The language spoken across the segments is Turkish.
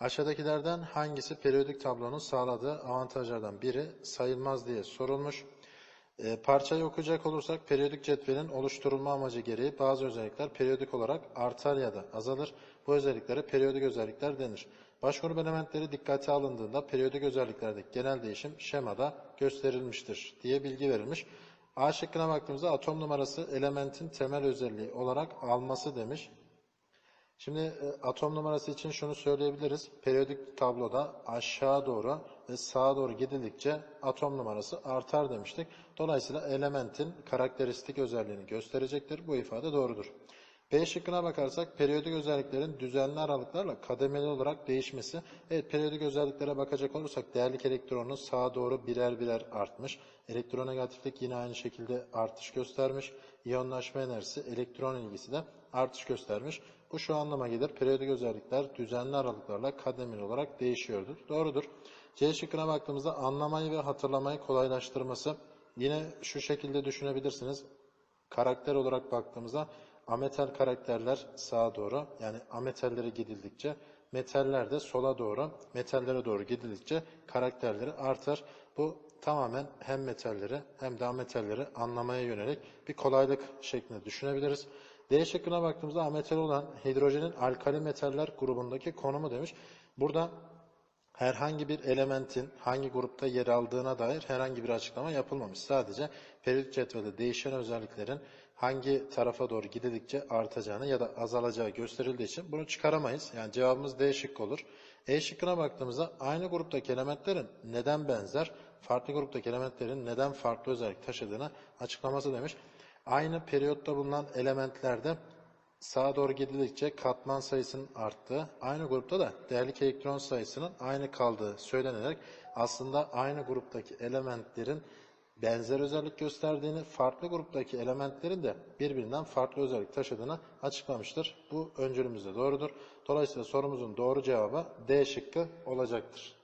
Aşağıdakilerden hangisi periyodik tablonun sağladığı avantajlardan biri sayılmaz diye sorulmuş. E, parçayı okuyacak olursak periyodik cetvelin oluşturulma amacı gereği bazı özellikler periyodik olarak artar ya da azalır. Bu özelliklere periyodik özellikler denir. Başvuru elementleri dikkate alındığında periyodik özelliklerdeki genel değişim şemada gösterilmiştir diye bilgi verilmiş. A şıkkına baktığımızda atom numarası elementin temel özelliği olarak alması demiş. Şimdi e, atom numarası için şunu söyleyebiliriz. Periyodik tabloda aşağı doğru ve sağa doğru gidildikçe atom numarası artar demiştik. Dolayısıyla elementin karakteristik özelliğini gösterecektir. Bu ifade doğrudur. B şıkkına bakarsak periyodik özelliklerin düzenli aralıklarla kademeli olarak değişmesi. Evet periyodik özelliklere bakacak olursak değerlik elektronun sağa doğru birer birer artmış. Elektronegatiflik yine aynı şekilde artış göstermiş. İyonlaşma enerjisi, elektron ilgisi de artış göstermiş. Bu şu anlama gelir. Periyodik özellikler düzenli aralıklarla kademeli olarak değişiyordur. Doğrudur. C şıkkına baktığımızda anlamayı ve hatırlamayı kolaylaştırması. Yine şu şekilde düşünebilirsiniz. Karakter olarak baktığımızda ametal karakterler sağa doğru yani ametallere gidildikçe metaller de sola doğru metallere doğru gidildikçe karakterleri artar. Bu tamamen hem metalleri hem de ametalleri anlamaya yönelik bir kolaylık şeklinde düşünebiliriz. D şıkkına baktığımızda ametal olan hidrojenin alkali metaller grubundaki konumu demiş. Burada herhangi bir elementin hangi grupta yer aldığına dair herhangi bir açıklama yapılmamış. Sadece periyodik cetvelde değişen özelliklerin hangi tarafa doğru gidildikçe artacağını ya da azalacağı gösterildiği için bunu çıkaramayız. Yani cevabımız D şıkkı olur. E şıkkına baktığımızda aynı gruptaki elementlerin neden benzer, farklı gruptaki elementlerin neden farklı özellik taşıdığını açıklaması demiş. Aynı periyotta bulunan elementlerde sağa doğru gidildikçe katman sayısının arttığı, aynı grupta da değerli elektron sayısının aynı kaldığı söylenerek aslında aynı gruptaki elementlerin benzer özellik gösterdiğini, farklı gruptaki elementlerin de birbirinden farklı özellik taşıdığını açıklamıştır. Bu öncülümüzde doğrudur. Dolayısıyla sorumuzun doğru cevabı D şıkkı olacaktır.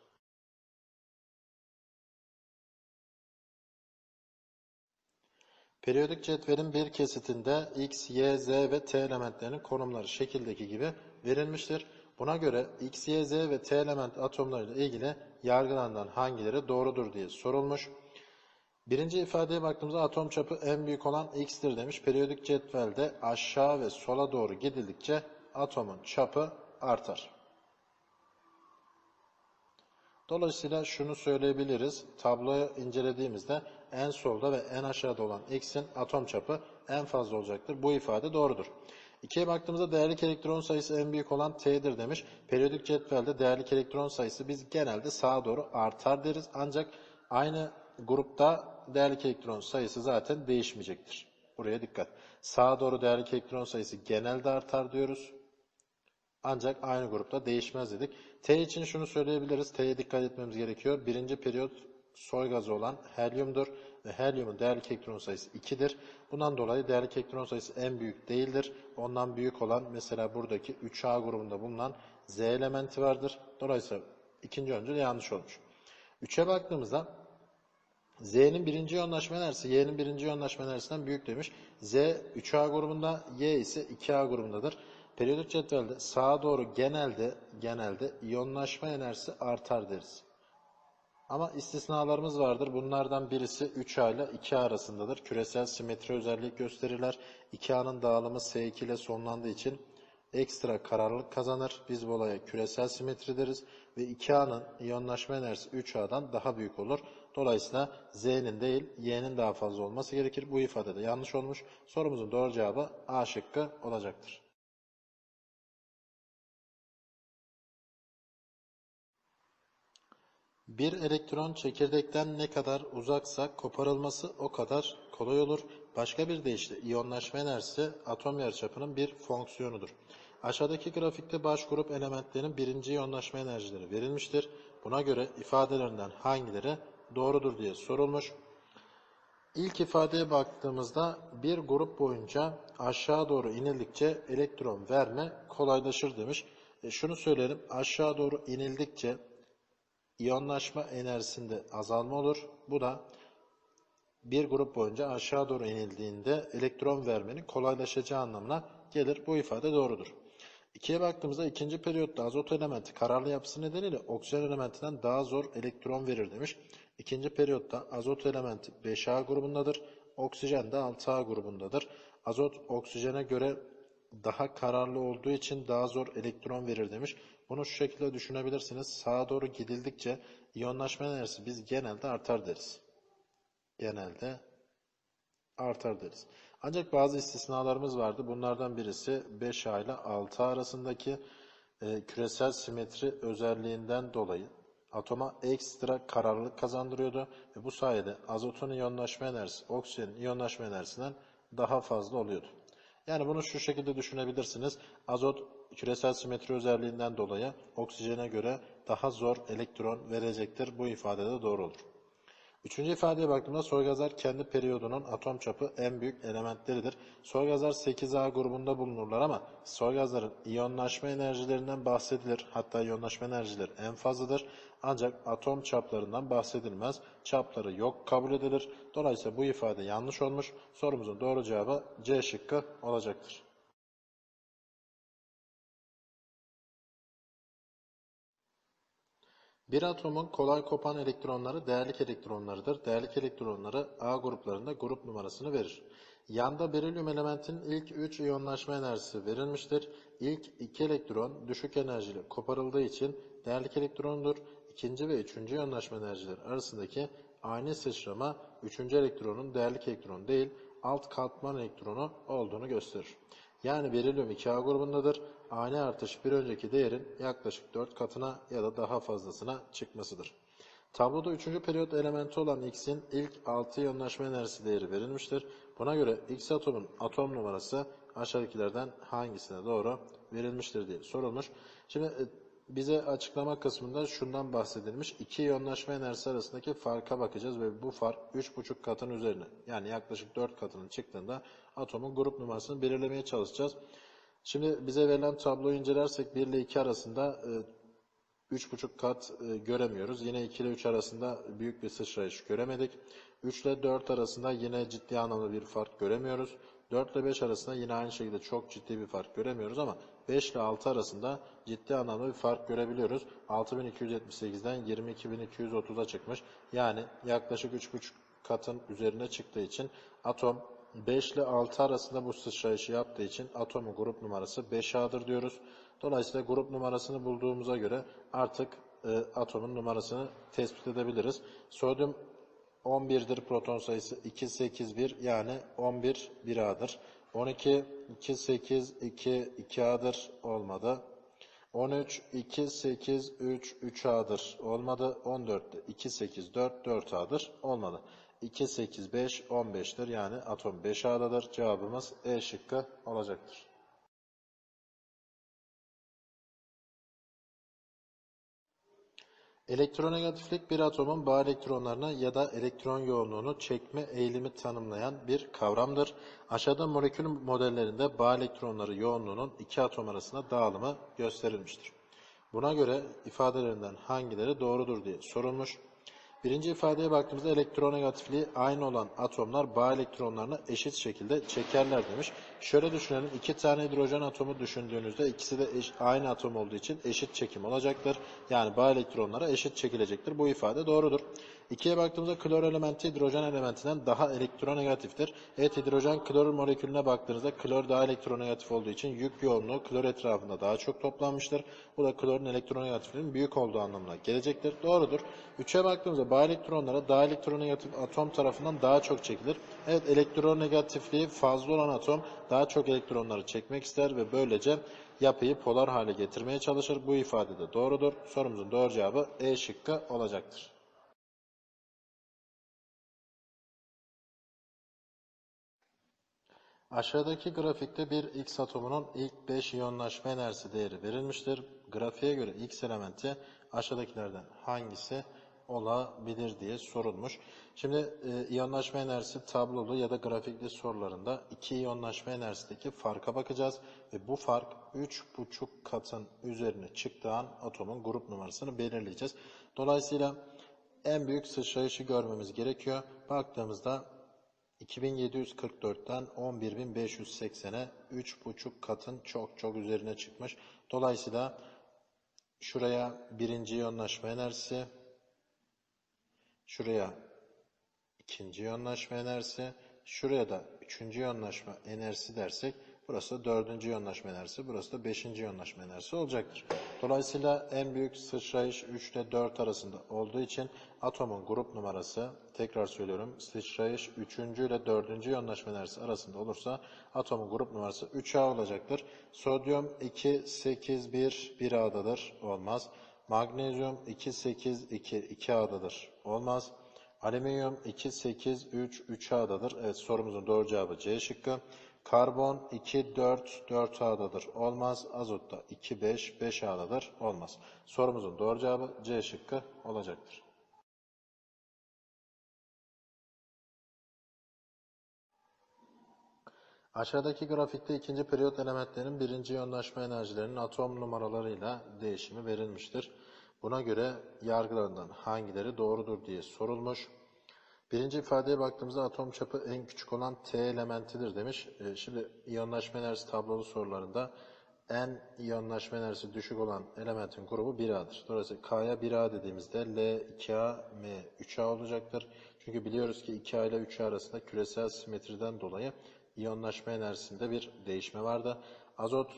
Periyodik cetvelin bir kesitinde X, Y, Z ve T elementlerinin konumları şekildeki gibi verilmiştir. Buna göre X, Y, Z ve T element atomlarıyla ilgili yargılanan hangileri doğrudur diye sorulmuş. Birinci ifadeye baktığımızda atom çapı en büyük olan x'tir demiş. Periyodik cetvelde aşağı ve sola doğru gidildikçe atomun çapı artar. Dolayısıyla şunu söyleyebiliriz. Tabloyu incelediğimizde en solda ve en aşağıda olan x'in atom çapı en fazla olacaktır. Bu ifade doğrudur. İkiye baktığımızda değerli elektron sayısı en büyük olan T'dir demiş. Periyodik cetvelde değerli elektron sayısı biz genelde sağa doğru artar deriz. Ancak aynı grupta değerli elektron sayısı zaten değişmeyecektir. Buraya dikkat. Sağa doğru değerli elektron sayısı genelde artar diyoruz. Ancak aynı grupta değişmez dedik. T için şunu söyleyebiliriz. T'ye dikkat etmemiz gerekiyor. Birinci periyot soy gazı olan helyumdur ve helyumun değerli elektron sayısı 2'dir. Bundan dolayı değerli elektron sayısı en büyük değildir. Ondan büyük olan mesela buradaki 3A grubunda bulunan Z elementi vardır. Dolayısıyla ikinci öncül yanlış olmuş. 3'e baktığımızda Z'nin birinci yoğunlaşma enerjisi Y'nin birinci yoğunlaşma enerjisinden büyük demiş. Z 3A grubunda, Y ise 2A grubundadır. Periyodik cetvelde sağa doğru genelde genelde iyonlaşma enerjisi artar deriz. Ama istisnalarımız vardır. Bunlardan birisi 3A ile 2A arasındadır. Küresel simetri özellik gösterirler. 2A'nın dağılımı S2 ile sonlandığı için ekstra kararlılık kazanır. Biz bu olaya küresel simetri deriz. Ve 2A'nın iyonlaşma enerjisi 3A'dan daha büyük olur. Dolayısıyla Z'nin değil Y'nin daha fazla olması gerekir. Bu ifade de yanlış olmuş. Sorumuzun doğru cevabı A şıkkı olacaktır. Bir elektron çekirdekten ne kadar uzaksa koparılması o kadar kolay olur. Başka bir deyişle iyonlaşma enerjisi atom yarıçapının bir fonksiyonudur. Aşağıdaki grafikte baş grup elementlerin birinci iyonlaşma enerjileri verilmiştir. Buna göre ifadelerinden hangileri doğrudur diye sorulmuş. İlk ifadeye baktığımızda bir grup boyunca aşağı doğru inildikçe elektron verme kolaylaşır demiş. E şunu söyleyelim aşağı doğru inildikçe iyonlaşma enerjisinde azalma olur. Bu da bir grup boyunca aşağı doğru inildiğinde elektron vermenin kolaylaşacağı anlamına gelir. Bu ifade doğrudur. İkiye baktığımızda ikinci periyotta azot elementi kararlı yapısı nedeniyle oksijen elementinden daha zor elektron verir demiş. İkinci periyotta azot elementi 5A grubundadır. Oksijen de 6A grubundadır. Azot oksijene göre daha kararlı olduğu için daha zor elektron verir demiş. Bunu şu şekilde düşünebilirsiniz. Sağa doğru gidildikçe iyonlaşma enerjisi biz genelde artar deriz. Genelde artar deriz. Ancak bazı istisnalarımız vardı. Bunlardan birisi 5A ile 6A arasındaki e, küresel simetri özelliğinden dolayı atoma ekstra kararlılık kazandırıyordu ve bu sayede azotun iyonlaşma enerjisi oksijenin iyonlaşma enerjisinden daha fazla oluyordu. Yani bunu şu şekilde düşünebilirsiniz. Azot küresel simetri özelliğinden dolayı oksijene göre daha zor elektron verecektir. Bu ifade de doğru olur. Üçüncü ifadeye baktığımda soy gazlar kendi periyodunun atom çapı en büyük elementleridir. Soy gazlar 8A grubunda bulunurlar ama soy gazların iyonlaşma enerjilerinden bahsedilir. Hatta iyonlaşma enerjileri en fazladır. Ancak atom çaplarından bahsedilmez. Çapları yok kabul edilir. Dolayısıyla bu ifade yanlış olmuş. Sorumuzun doğru cevabı C şıkkı olacaktır. Bir atomun kolay kopan elektronları değerlik elektronlarıdır. Değerlik elektronları A gruplarında grup numarasını verir. Yanda berilyum elementinin ilk 3 iyonlaşma enerjisi verilmiştir. İlk 2 elektron düşük enerjiyle koparıldığı için değerlik elektrondur. İkinci ve üçüncü iyonlaşma enerjileri arasındaki aynı sıçrama üçüncü elektronun değerlik elektron değil alt katman elektronu olduğunu gösterir. Yani berilyum 2A grubundadır. Ani artış bir önceki değerin yaklaşık 4 katına ya da daha fazlasına çıkmasıdır. Tabloda 3. periyot elementi olan X'in ilk 6 iyonlaşma enerjisi değeri verilmiştir. Buna göre X atomun atom numarası aşağıdakilerden hangisine doğru verilmiştir diye sorulmuş. Şimdi e, bize açıklama kısmında şundan bahsedilmiş. İki iyonlaşma enerjisi arasındaki farka bakacağız ve bu fark 3,5 katın üzerine yani yaklaşık 4 katının çıktığında atomun grup numarasını belirlemeye çalışacağız. Şimdi bize verilen tabloyu incelersek 1 ile 2 arasında e, 3,5 kat e, göremiyoruz. Yine 2 ile 3 arasında büyük bir sıçrayış göremedik. 3 ile 4 arasında yine ciddi anlamda bir fark göremiyoruz. 4 ile 5 arasında yine aynı şekilde çok ciddi bir fark göremiyoruz ama 5 ile 6 arasında ciddi anlamda bir fark görebiliyoruz. 6278'den 22230'a çıkmış. Yani yaklaşık 3,5 katın üzerine çıktığı için atom 5 ile 6 arasında bu sıçrayışı yaptığı için atomun grup numarası 5A'dır diyoruz. Dolayısıyla grup numarasını bulduğumuza göre artık e, atomun numarasını tespit edebiliriz. Sodyum 11'dir proton sayısı 281 yani 11 1A'dır. 12 2 8 2 2A'dır olmadı. 13 2 8 3 3A'dır olmadı. 14 2 8 4 4A'dır olmadı. 2 8 5 15'tir yani atom 5A'dadır. Cevabımız E şıkkı olacaktır. Elektronegatiflik bir atomun bağ elektronlarını ya da elektron yoğunluğunu çekme eğilimi tanımlayan bir kavramdır. Aşağıda molekül modellerinde bağ elektronları yoğunluğunun iki atom arasında dağılımı gösterilmiştir. Buna göre ifadelerinden hangileri doğrudur diye sorulmuş. Birinci ifadeye baktığımızda elektronegatifliği aynı olan atomlar bağ elektronlarını eşit şekilde çekerler demiş. Şöyle düşünelim. iki tane hidrojen atomu düşündüğünüzde ikisi de eş, aynı atom olduğu için eşit çekim olacaktır. Yani bağ elektronlara eşit çekilecektir. Bu ifade doğrudur. İkiye baktığımızda klor elementi hidrojen elementinden daha elektronegatiftir. Evet hidrojen klor molekülüne baktığınızda klor daha elektronegatif olduğu için yük yoğunluğu klor etrafında daha çok toplanmıştır. Bu da klorun elektronegatifliğinin büyük olduğu anlamına gelecektir. Doğrudur. Üçe baktığımızda bağ elektronlara daha elektronegatif atom tarafından daha çok çekilir. Evet elektronegatifliği fazla olan atom daha çok elektronları çekmek ister ve böylece yapıyı polar hale getirmeye çalışır. Bu ifade de doğrudur. Sorumuzun doğru cevabı E şıkkı olacaktır. Aşağıdaki grafikte bir X atomunun ilk 5 iyonlaşma enerjisi değeri verilmiştir. Grafiğe göre X elementi aşağıdakilerden hangisi olabilir diye sorulmuş. Şimdi e, iyonlaşma enerjisi tablolu ya da grafikli sorularında iki iyonlaşma enerjisindeki farka bakacağız. Ve bu fark 3,5 katın üzerine çıktığı an atomun grup numarasını belirleyeceğiz. Dolayısıyla en büyük sıçrayışı görmemiz gerekiyor. Baktığımızda 2744'ten 11580'e 3,5 katın çok çok üzerine çıkmış. Dolayısıyla şuraya birinci yoğunlaşma enerjisi, şuraya ikinci yoğunlaşma enerjisi, şuraya da üçüncü yoğunlaşma enerjisi dersek burası da dördüncü yoğunlaşma enerjisi, burası da beşinci yoğunlaşma enerjisi olacaktır. Dolayısıyla en büyük sıçrayış 3 ile 4 arasında olduğu için atomun grup numarası, tekrar söylüyorum, sıçrayış 3. ile 4. yoğunlaşma enerjisi arasında olursa atomun grup numarası 3A olacaktır. Sodyum 2, 8, 1, 1A'dadır. Olmaz. Magnezyum 2, 8, 2, 2A'dadır. Olmaz. Alüminyum 2, 8, 3, 3A'dadır. Evet sorumuzun doğru cevabı C şıkkı. Karbon 2, 4, 4A'dadır. Olmaz. Azot da 2, 5, 5A'dadır. Olmaz. Sorumuzun doğru cevabı C şıkkı olacaktır. Aşağıdaki grafikte ikinci periyot elementlerinin birinci yoğunlaşma enerjilerinin atom numaralarıyla değişimi verilmiştir. Buna göre yargılarından hangileri doğrudur diye sorulmuş. Birinci ifadeye baktığımızda atom çapı en küçük olan T elementidir demiş. E, Şimdi iyonlaşma enerjisi tablolu sorularında en iyonlaşma enerjisi düşük olan elementin grubu 1A'dır. Dolayısıyla K'ya 1A dediğimizde L 2A, M 3A olacaktır. Çünkü biliyoruz ki 2A ile 3A arasında küresel simetriden dolayı iyonlaşma enerjisinde bir değişme vardı. Azot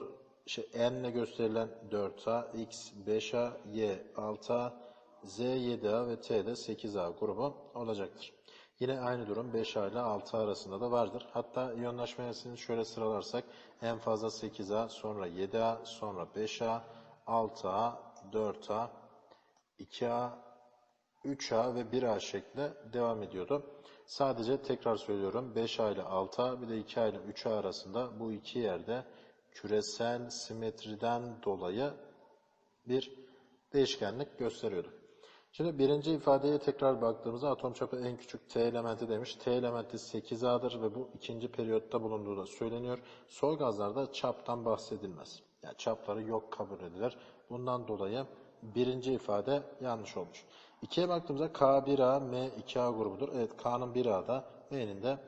şey, N ile gösterilen 4A, X 5A, Y 6A, Z 7A ve T de 8A grubu olacaktır. Yine aynı durum 5A ile 6A arasında da vardır. Hatta iyonlaşma enerjisini şöyle sıralarsak en fazla 8A, sonra 7A, sonra 5A, 6A, 4A, 2A, 3A ve 1A şeklinde devam ediyordu. Sadece tekrar söylüyorum 5A ile 6A bir de 2A ile 3A arasında bu iki yerde küresel simetriden dolayı bir değişkenlik gösteriyordu. Şimdi birinci ifadeye tekrar baktığımızda atom çapı en küçük T elementi demiş. T elementi 8A'dır ve bu ikinci periyotta bulunduğu da söyleniyor. Soy gazlarda çaptan bahsedilmez. Yani çapları yok kabul edilir. Bundan dolayı birinci ifade yanlış olmuş. İkiye baktığımızda K1A, M 2A grubudur. Evet K'nın 1A'da, M'nin de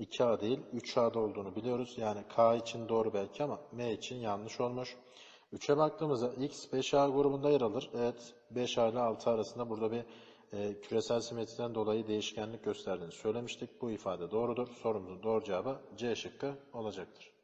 2A değil 3A'da olduğunu biliyoruz. Yani K için doğru belki ama M için yanlış olmuş. 3'e baktığımızda X 5A grubunda yer alır. Evet 5A ile 6 arasında burada bir e, küresel simetriden dolayı değişkenlik gösterdiğini söylemiştik. Bu ifade doğrudur. Sorumuzun doğru cevabı C şıkkı olacaktır.